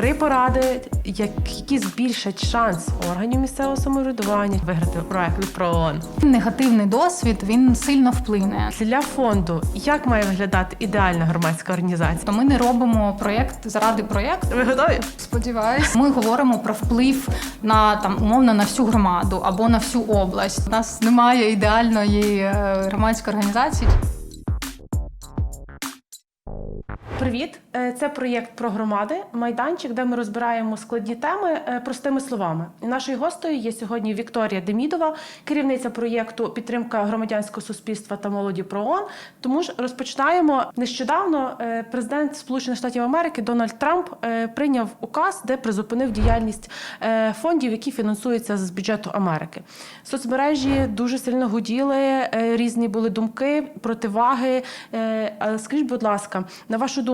Три поради, які збільшать шанс органів місцевого самоврядування виграти проект ПРООН. Негативний досвід він сильно вплине. Для фонду як має виглядати ідеальна громадська організація? То ми не робимо проєкт заради проєкту. Ви готові? Сподіваюсь, ми говоримо про вплив на там умовно на всю громаду або на всю область. У нас немає ідеальної е, громадської організації. Привіт, Е, це проєкт про громади, майданчик, де ми розбираємо складні теми е, простими словами. Нашою гостею є сьогодні Вікторія Демідова, керівниця проєкту підтримка громадянського суспільства та молоді ПРООН. Тому ж розпочинаємо нещодавно. е, Президент Сполучених Штатів Америки Дональд Трамп прийняв указ, де призупинив діяльність фондів, які фінансуються з бюджету Америки. Соцмережі дуже сильно гуділи, різні були думки, противаги. Скажіть, будь ласка, на вашу думку,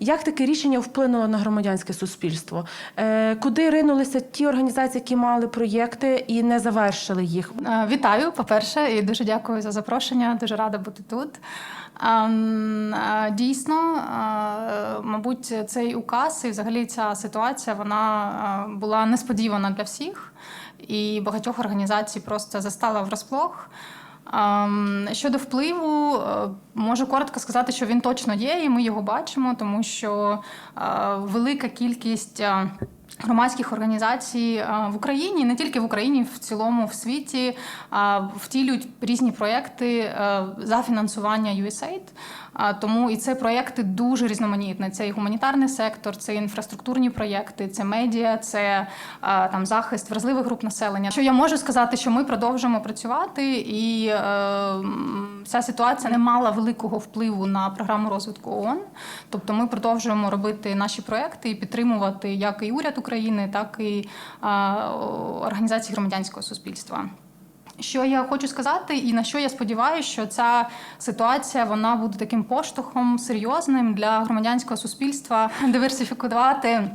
як таке рішення вплинуло на громадянське суспільство? Е, Куди ринулися ті організації, які мали проєкти і не завершили їх? Е, Вітаю, по-перше, і дуже дякую за запрошення. Дуже рада бути тут. Ем, е, Дійсно, мабуть, цей указ і взагалі ця ситуація вона була несподівана для всіх, і багатьох організацій просто застала врасплох. Щодо впливу, е, можу коротко сказати, що він точно є, і ми його бачимо, тому що е, велика кількість. е, Громадських організацій в Україні, не тільки в Україні, в цілому в світі втілюють різні проекти за фінансування USAID. Е, Тому і це проекти дуже різноманітні. Це і гуманітарний сектор, це інфраструктурні проєкти, це медіа, це там захист вразливих груп населення. Що я можу сказати, що ми продовжуємо працювати, і е, ця ситуація не мала великого впливу на програму розвитку ООН. Тобто ми продовжуємо робити наші проекти і підтримувати як і уряд України, так і е, організації громадянського суспільства. Що я хочу сказати, і на що я сподіваюся, що ця ситуація вона буде таким поштовхом серйозним для громадянського суспільства диверсифікувати.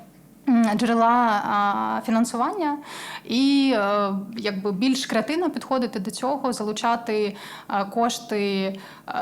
Джерела а, фінансування і е, якби більш креативно підходити до цього, залучати е, кошти е,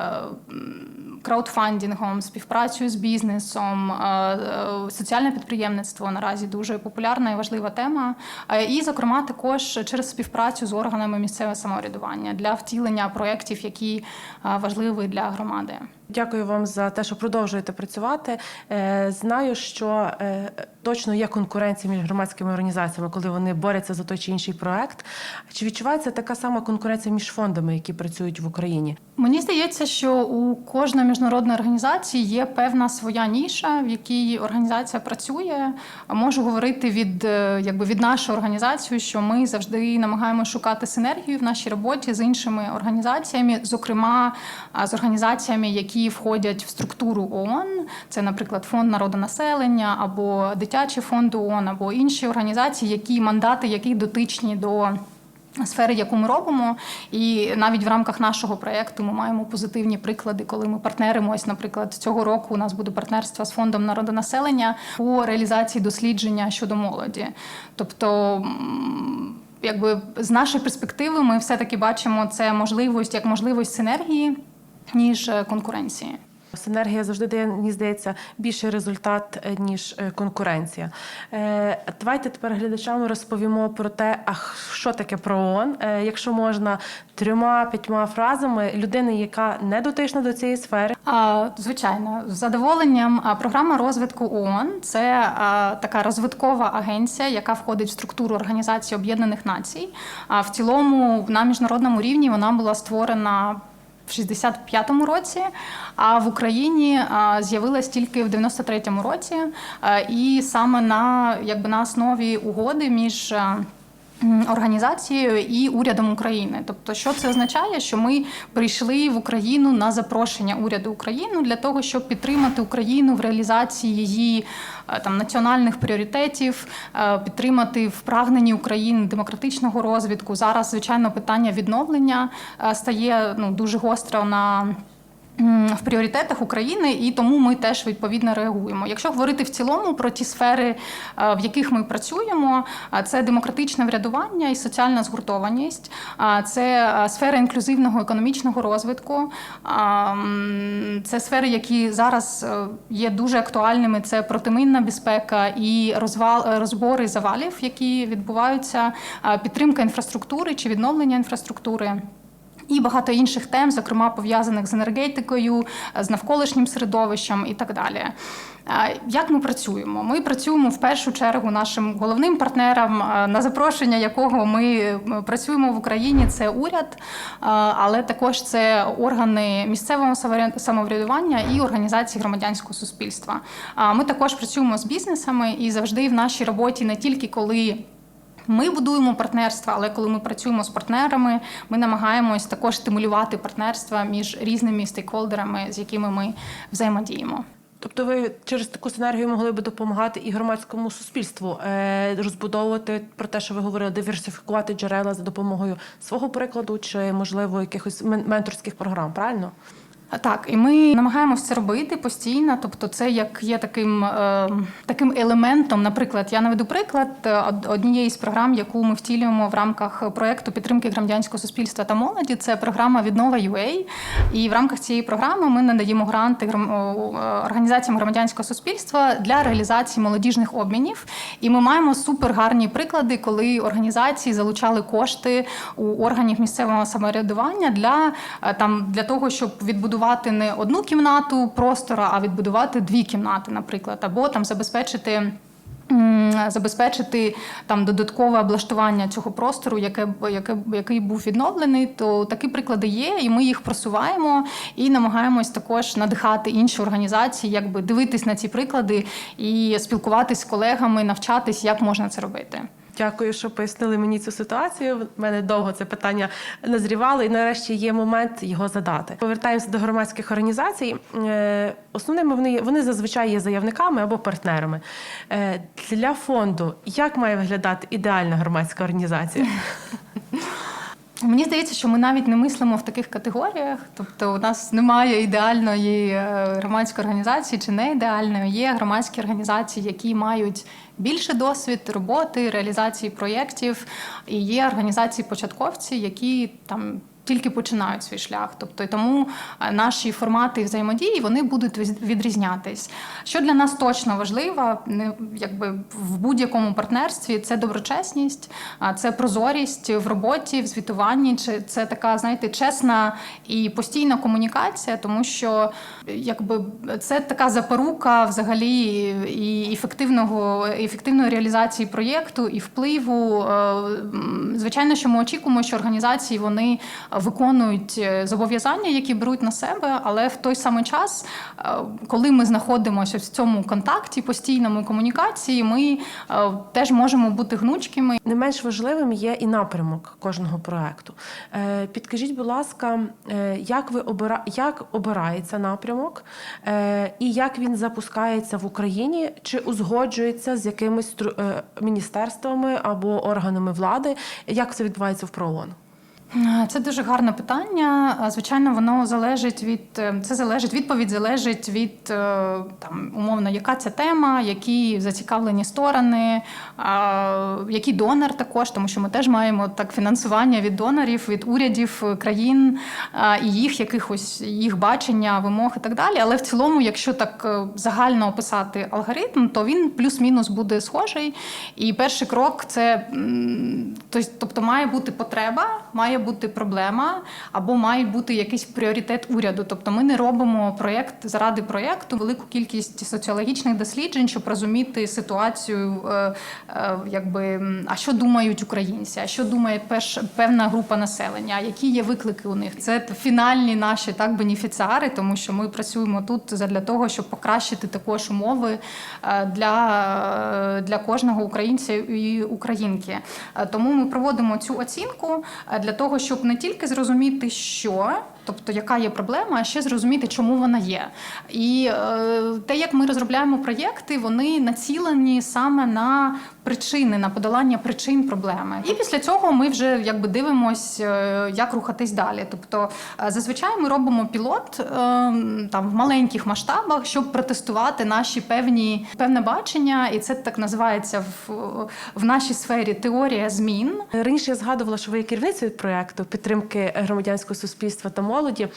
м, краудфандингом, співпрацею з бізнесом, е, е, соціальне підприємництво наразі дуже популярна і важлива тема. Е, І, зокрема, також через співпрацю з органами місцевого самоврядування для втілення проєктів, які е, важливі для громади. Дякую вам за те, що продовжуєте працювати. Е, Знаю, що е, точно є конкуренція між громадськими організаціями, коли вони борються за той чи інший проект. Чи відчувається така сама конкуренція між фондами, які працюють в Україні? Мені здається, що у кожної міжнародної організації є певна своя ніша, в якій організація працює. Можу говорити від е, якби від нашої організації, що ми завжди намагаємося шукати синергію в нашій роботі з іншими організаціями, зокрема з організаціями, які входять в структуру ООН. Це, наприклад, фонд народонаселення або дитячий фонд ООН, або інші організації, які мандати, які дотичні до. Сфери, яку ми робимо, і навіть в рамках нашого проєкту ми маємо позитивні приклади, коли ми партнеримось. Наприклад, цього року у нас буде партнерство з фондом народонаселення по реалізації дослідження щодо молоді. Тобто, якби з нашої перспективи, ми все таки бачимо це можливість як можливість синергії ніж е, конкуренції. Синергія завжди дає, мені здається, більший результат, е, ніж е, конкуренція. Давайте тепер глядачам розповімо про те, а що таке ПРООН, якщо можна трьома-п'ятьма фразами людини, яка не дотична до цієї сфери. А, Звичайно, з задоволенням. Програма розвитку ООН – це а, така розвиткова агенція, яка входить в структуру Організації Об'єднаних Націй. А в цілому на міжнародному рівні вона була створена. В 65-му році, а в Україні з'явилась тільки в 93-му році, і саме на якби на основі угоди між організацією і урядом України. Тобто, що це означає? Що ми прийшли в Україну на запрошення уряду України для того, щоб підтримати Україну в реалізації її е, там національних пріоритетів, е, підтримати в прагненні України демократичного розвитку. Зараз, звичайно, питання відновлення е, стає ну дуже гостро на в пріоритетах України, і тому ми теж відповідно реагуємо. Якщо говорити в цілому про ті сфери, е, в яких ми працюємо, це демократичне врядування і соціальна згуртованість, це сфера інклюзивного економічного розвитку, це сфери, які зараз е, є дуже актуальними. Це протиминна безпека і розвал е, розбори завалів, які відбуваються, підтримка інфраструктури чи відновлення інфраструктури. І багато інших тем, зокрема пов'язаних з енергетикою, з навколишнім середовищем і так далі. Як ми працюємо? Ми працюємо в першу чергу нашим головним партнером, на запрошення якого ми е, працюємо в Україні. Це уряд, але також це органи місцевого самовряд- самоврядування і організації громадянського суспільства. Ми також працюємо з бізнесами і завжди в нашій роботі не тільки коли. Ми будуємо партнерства, але коли ми працюємо з партнерами, ми намагаємось також стимулювати партнерства між різними стейкхолдерами, з якими ми взаємодіємо. Тобто ви через таку синергію могли би допомагати і громадському суспільству е, розбудовувати про те, що ви говорили, диверсифікувати джерела за допомогою свого прикладу чи, можливо, якихось менторських програм, правильно? Так, і ми намагаємося це робити постійно. Тобто, це як є таким, е, таким елементом. Наприклад, я наведу приклад е, однієї з програм, яку ми втілюємо в рамках проекту підтримки громадянського суспільства та молоді. Це програма Віднова UA. І в рамках цієї програми ми надаємо гранти е, організаціям громадянського суспільства для реалізації молодіжних обмінів. І ми маємо супер гарні приклади, коли організації залучали кошти у органів місцевого самоврядування для е, там для того, щоб відбудувати не одну кімнату простора, а відбудувати дві кімнати, наприклад, або там забезпечити. Забезпечити там додаткове облаштування цього простору, яке, яке, який був відновлений, то такі приклади є, і ми їх просуваємо і намагаємось також надихати інші організації, якби дивитись на ці приклади і спілкуватись з колегами, навчатись, як можна це робити. Дякую, що пояснили мені цю ситуацію. В мене довго це питання назрівало, і нарешті є момент його задати. Повертаємося до громадських організацій. Е, Основними вони вони зазвичай є заявниками або партнерами. Е, Для фонду як має виглядати ідеальна громадська організація? Мені здається, що ми навіть не мислимо в таких категоріях. Тобто, у нас немає ідеальної е, громадської організації чи не ідеальної. Є громадські організації, які мають більше досвід роботи, реалізації проєктів, і є організації початковці, які там. Тільки починають свій шлях, тобто і тому е, наші формати взаємодії вони будуть відрізнятись. Що для нас точно важливо, якби в будь-якому партнерстві, це доброчесність, це прозорість в роботі, в звітуванні. Чи це така, знаєте, чесна і постійна комунікація, тому що якби це така запорука взагалі і ефективного ефективної реалізації проєкту і впливу. Е, Звичайно, що ми очікуємо, що організації вони виконують е, зобов'язання, які беруть на себе, але в той самий час, е, коли ми знаходимося в цьому контакті, постійному комунікації, ми е, теж можемо бути гнучкими Не менш важливим є і напрямок кожного проекту. Підкажіть, будь ласка, як ви обира... як обирається напрямок і як він запускається в Україні, чи узгоджується з якимись міністерствами або органами влади? Як це відбувається в ПРООН? Це дуже гарне питання. Звичайно, воно залежить від е, це залежить. Відповідь залежить від е, там умовно, яка це тема, які зацікавлені сторони, який донор також, тому що ми теж маємо так фінансування від донорів, від урядів е, країн і їх якихось їх бачення, вимог і так далі. Але в цілому, якщо так е, загально описати алгоритм, то він плюс-мінус буде схожий. І перший крок це тобто має бути потреба, має бути проблема, або має бути якийсь пріоритет уряду. Тобто ми не робимо проєкт заради проєкту, велику кількість соціологічних досліджень, щоб розуміти ситуацію, е, е, якби а що думають українці, а що думає певна група населення, які є виклики у них. Це фінальні наші так бенефіціари, тому що ми працюємо тут для того, щоб покращити також умови е, для, для кожного українця і українки. Тому ми проводимо цю оцінку для того, щоб не тільки зрозуміти, що. Тобто яка є проблема, а ще зрозуміти, чому вона є. І е, те, як ми розробляємо проєкти, вони націлені саме на причини, на подолання причин проблеми. І після цього ми вже якби дивимось, е, як рухатись далі. Тобто, е, зазвичай ми робимо пілот там в маленьких масштабах, щоб протестувати наші певні певне бачення, і це так називається в, в нашій сфері теорія змін. Раніше я згадувала, що ви є керівницею проєкту підтримки громадянського суспільства та молоді.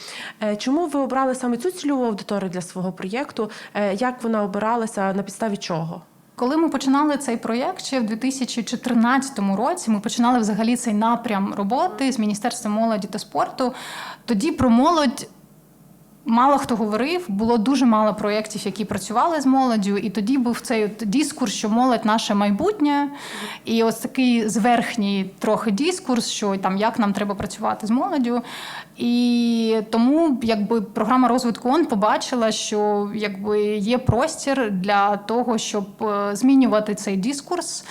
Е, Чому ви обрали саме цю цільову аудиторію для свого проєкту? Е, Як вона обиралася? На підставі чого? Коли ми починали цей проєкт ще в 2014 році, ми починали взагалі цей напрям роботи з Міністерством молоді та спорту. Тоді про молодь. Мало хто говорив, було дуже мало проєктів, які працювали з молоддю, і тоді був цей от дискурс, що молодь наше майбутнє, і ось такий зверхній трохи дискурс, що там як нам треба працювати з молоддю. І тому якби програма розвитку ООН побачила, що якби є простір для того, щоб е, змінювати цей дискурс,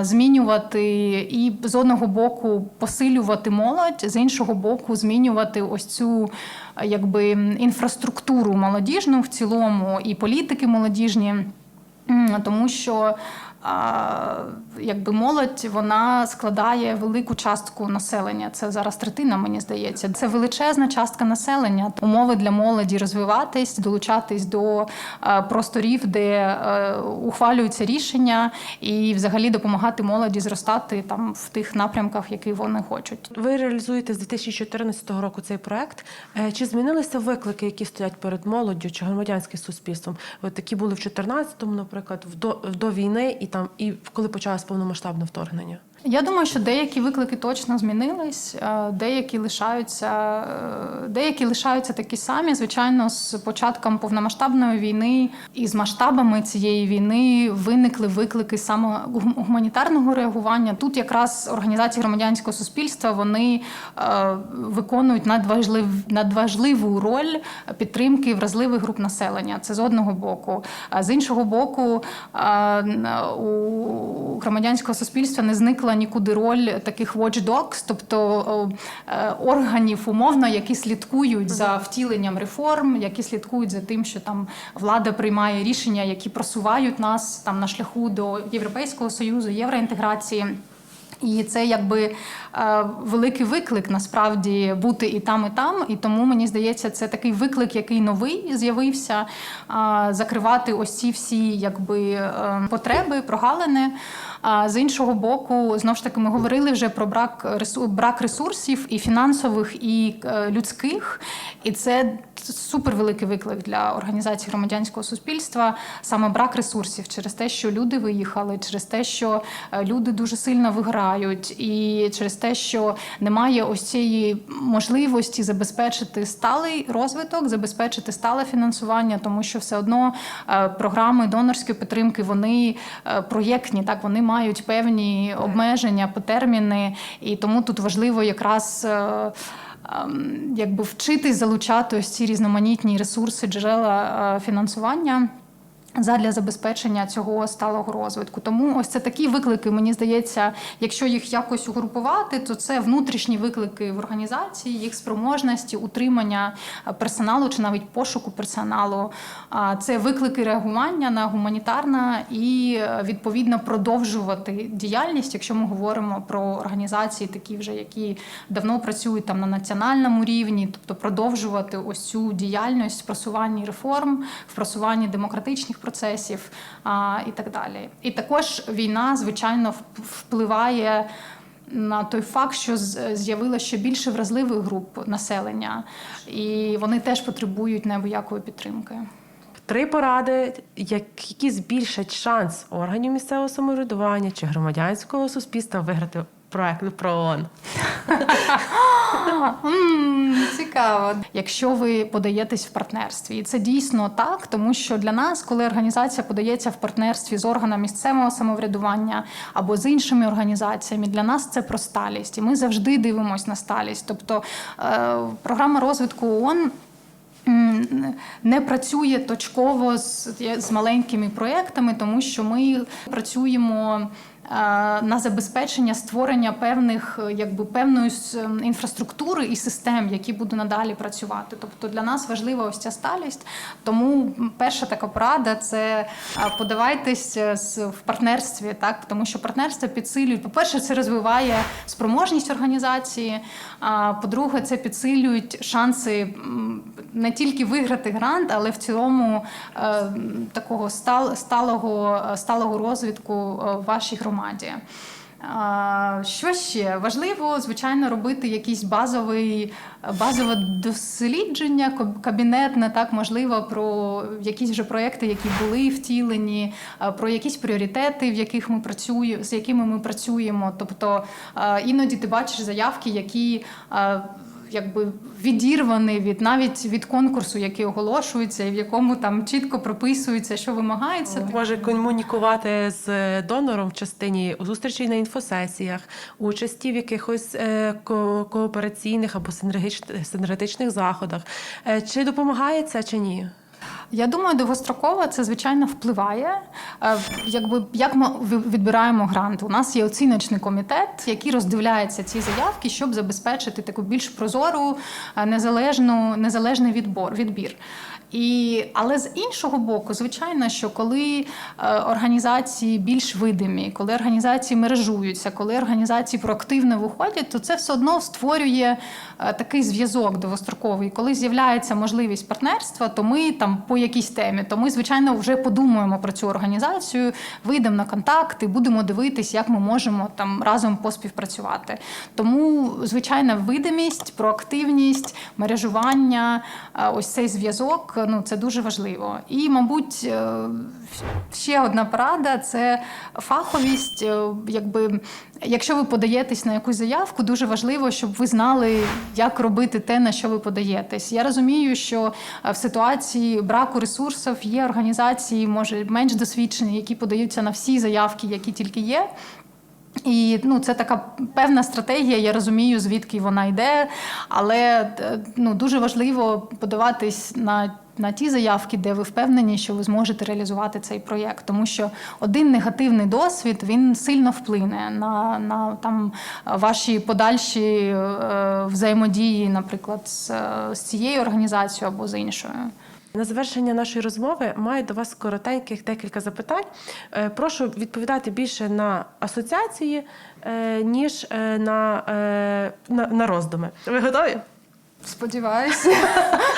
змінювати і з одного боку посилювати молодь, з іншого боку, змінювати ось цю е, якби інфраструктуру молодіжну в цілому і політики молодіжні. Тому що якби молодь вона складає велику частку населення. Це зараз третина, мені здається. Це величезна частка населення. Умови для молоді розвиватись, долучатись до е, просторів, де е, ухвалюються рішення, і взагалі допомагати молоді зростати там в тих напрямках, які вони хочуть. Ви реалізуєте з 2014 року цей проект. Е, Чи змінилися виклики, які стоять перед молоддю чи громадянським суспільством? От такі були в 2014-му, наприклад, в до, війни, і там і коли почалось повномасштабне вторгнення? Я думаю, що деякі виклики точно змінились, е, деякі лишаються, е, деякі лишаються такі самі. Звичайно, з початком повномасштабної війни і з масштабами цієї війни виникли виклики саме гуманітарного реагування. Тут якраз організації громадянського суспільства вони е, виконують надважлив, надважливу роль підтримки вразливих груп населення. Це з одного боку. А з іншого боку, у громадянського суспільства не зникла нікуди роль таких watchdogs, тобто е, органів умовно, які слідкують за втіленням реформ, які слідкують за тим, що там влада приймає рішення, які просувають нас там на шляху до Європейського союзу, євроінтеграції. І це якби е, великий виклик насправді бути і там, і там. І тому мені здається, це такий виклик, який новий з'явився, е, закривати ось ці всі якби е, потреби, прогалини. А з іншого боку, знову ж таки, ми говорили вже про брак брак ресурсів і фінансових, і людських. І це супервеликий виклик для організації громадянського суспільства, саме брак ресурсів через те, що люди виїхали, через те, що е, люди дуже сильно виграють, і через те, що немає ось цієї можливості забезпечити сталий розвиток, забезпечити стале фінансування, тому що все одно е, програми донорської підтримки вони е, проєктні, так вони мають певні обмеження, терміни, і тому тут важливо якраз. Ем, Якби вчитись залучати ось ці різноманітні ресурси, джерела е, фінансування задля забезпечення цього сталого розвитку. Тому ось це такі виклики. Мені здається, якщо їх якось угрупувати, то це внутрішні виклики в організації, їх спроможності, утримання е, персоналу чи навіть пошуку персоналу. А Це виклики реагування на гуманітарна і е, відповідно продовжувати діяльність, якщо ми говоримо про організації, такі вже які давно працюють там на національному рівні, тобто продовжувати ось цю діяльність в просуванні реформ, в просуванні демократичних процесів а, і так далі. І також війна, звичайно, впливає. На той факт, що з'явилося ще більше вразливих груп населення, і вони теж потребують неабиякої підтримки. Три поради, які збільшать шанс органів місцевого самоврядування чи громадянського суспільства виграти проект про ООН. Цікаво. Якщо ви подаєтесь в партнерстві, і це дійсно так, тому що для нас, коли організація подається в партнерстві з органом місцевого самоврядування або з іншими організаціями, для нас це про сталість, і ми завжди дивимося на сталість. Тобто е, програма розвитку ООН не працює точково з, з маленькими проектами, тому що ми працюємо на забезпечення створення певних е, якби певної ем, інфраструктури і систем, які будуть надалі працювати. Тобто для нас важлива ось ця сталість. Тому перша така порада це подавайтесь е, з- в партнерстві, так тому що партнерство підсилюють. По-перше, це розвиває спроможність організації. А по-друге, це підсилюють шанси не тільки виграти грант, але в цілому е, такого сталого, сталого розвитку е, в вашій громаді. Що ще важливо, звичайно, робити якісь базовий, базове дослідження, кабінетне, так можливо, про якісь вже проекти, які були втілені, про якісь пріоритети, в яких ми працюємо, з якими ми працюємо. Тобто іноді ти бачиш заявки, які якби відірваний від навіть від конкурсу, який оголошується, і в якому там чітко прописується, що вимагається. Може комунікувати з донором в частині зустрічей на інфосесіях, участі в якихось е, ко- коопераційних або синергетичних заходах. Е, Чи допомагає це чи ні? Я думаю, довгостроково це звичайно впливає. Е, Якби як ми відбираємо грант? У нас є оціночний комітет, який роздивляється ці заявки, щоб забезпечити таку більш прозору, е, незалежну, незалежний відбор відбір. І, але з іншого боку, звичайно, що коли е, організації більш видимі, коли організації мережуються, коли організації проактивно виходять, то це все одно створює е, такий зв'язок довгостроковий. Коли з'являється можливість партнерства, то ми там по якійсь темі, то ми, звичайно, вже подумаємо про цю організацію, вийдемо на контакти, будемо дивитись, як ми можемо там разом поспівпрацювати. Тому, звичайна видимість, проактивність, мережування, е, ось цей зв'язок ну це дуже важливо. І, мабуть, е, ще одна порада це фаховість. Е, Якби якщо ви подаєтесь на якусь заявку, дуже важливо, щоб ви знали, як робити те, на що ви подаєтесь. Я розумію, що е, в ситуації браку ресурсів є організації, може менш досвідчені, які подаються на всі заявки, які тільки є. І ну, це така певна стратегія. Я розумію, звідки вона йде, але е, ну, дуже важливо подаватись на. На ті заявки, де ви впевнені, що ви зможете реалізувати цей проєкт, тому що один негативний досвід він сильно вплине на, на там ваші подальші е, взаємодії, наприклад, з, з цією організацією або з іншою. На завершення нашої розмови маю до вас коротеньких декілька запитань. Е, Прошу відповідати більше на асоціації, е, ніж е, на, на, на роздуми. Ви готові? Сподіваюся,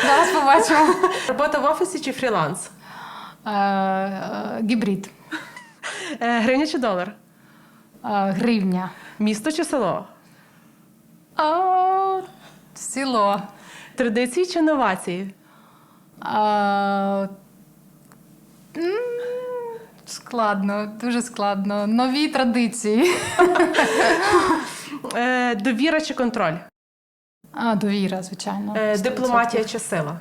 зараз побачимо. Робота в офісі чи фріланс? Е, Гібрид, Е, Гривня чи долар? Е, гривня. Місто чи село? Село. Традиції чи новації? Складно, дуже складно. Нові традиції. Довіра чи контроль? А, довіра, звичайно. Е, Дипломатія чи сила?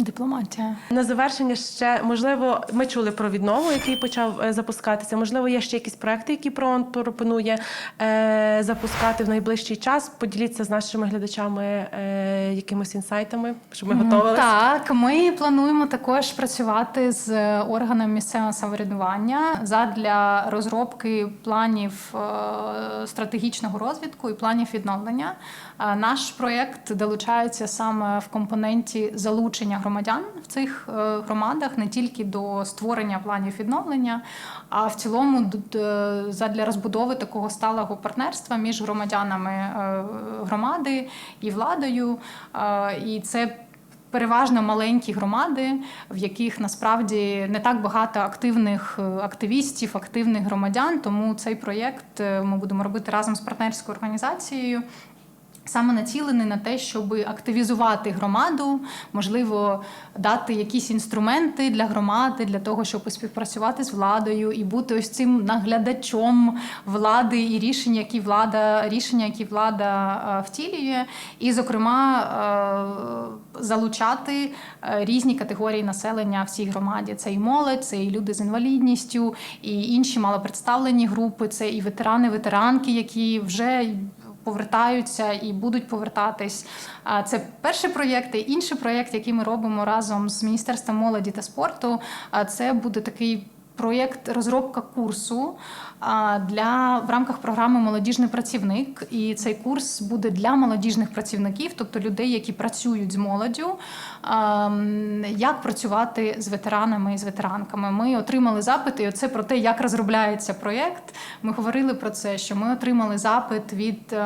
Дипломатія. На завершення ще можливо, ми чули про віднову, який почав е, запускатися. Можливо, є ще якісь проекти, які ПРООН пропонує е, запускати в найближчий час. Поділіться з нашими глядачами е, якимось інсайтами, щоб ми готувалися. Так, ми плануємо також працювати з органами місцевого самоврядування задля розробки планів е, стратегічного розвитку і планів відновлення. Е, Наш проєкт долучається саме в компоненті залучення громадян в цих е, громадах не тільки до створення планів відновлення, а в цілому задля розбудови такого сталого партнерства між громадянами е, громади і владою. Е, І це Переважно маленькі громади, в яких насправді не так багато активних активістів, активних громадян. Тому цей проєкт ми будемо робити разом з партнерською організацією. Саме націлений на те, щоб активізувати громаду, можливо, дати якісь інструменти для громади, для того, щоб співпрацювати з владою і бути ось цим наглядачом влади і рішень, які влада рішення, які влада е, втілює, і, зокрема, е, залучати е, різні категорії населення в цій громаді. Це і молодь, це і люди з інвалідністю, і інші малопредставлені групи, це і ветерани, ветеранки, які вже повертаються і будуть повертатись. Це перший проєкт. І інший проєкт, який ми робимо разом з Міністерством молоді та спорту. Це буде такий проєкт розробка курсу для в рамках програми Молодіжний працівник. І цей курс буде для молодіжних працівників, тобто людей, які працюють з молоддю. Як працювати з ветеранами і з ветеранками? Ми отримали запит, і оце про те, як розробляється проєкт. Ми говорили про це, що ми отримали запит від.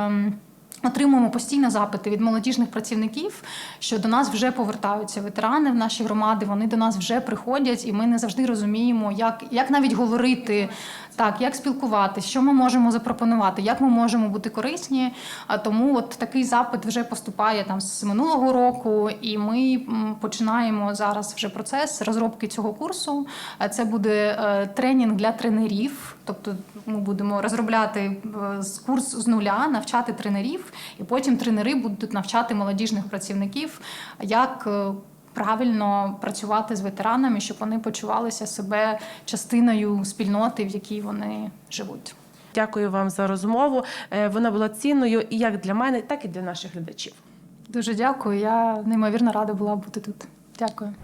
Отримуємо постійно запити від молодіжних працівників, що до нас вже повертаються ветерани в наші громади. Вони до нас вже приходять, і ми не завжди розуміємо, як, як навіть говорити, так як спілкуватися, що ми можемо запропонувати, як ми можемо бути корисні. А тому от такий запит вже поступає там з минулого року, і ми починаємо зараз вже процес розробки цього курсу. Це буде е, тренінг для тренерів, тобто ми будемо розробляти е, курс з нуля, навчати тренерів, і потім тренери будуть навчати молодіжних працівників, як е, правильно працювати з ветеранами, щоб вони почувалися себе частиною спільноти, в якій вони живуть. Дякую вам за розмову. Е, Вона була цінною і як для мене, так і для наших глядачів. Дуже дякую. Я неймовірно рада була бути тут. Дякую.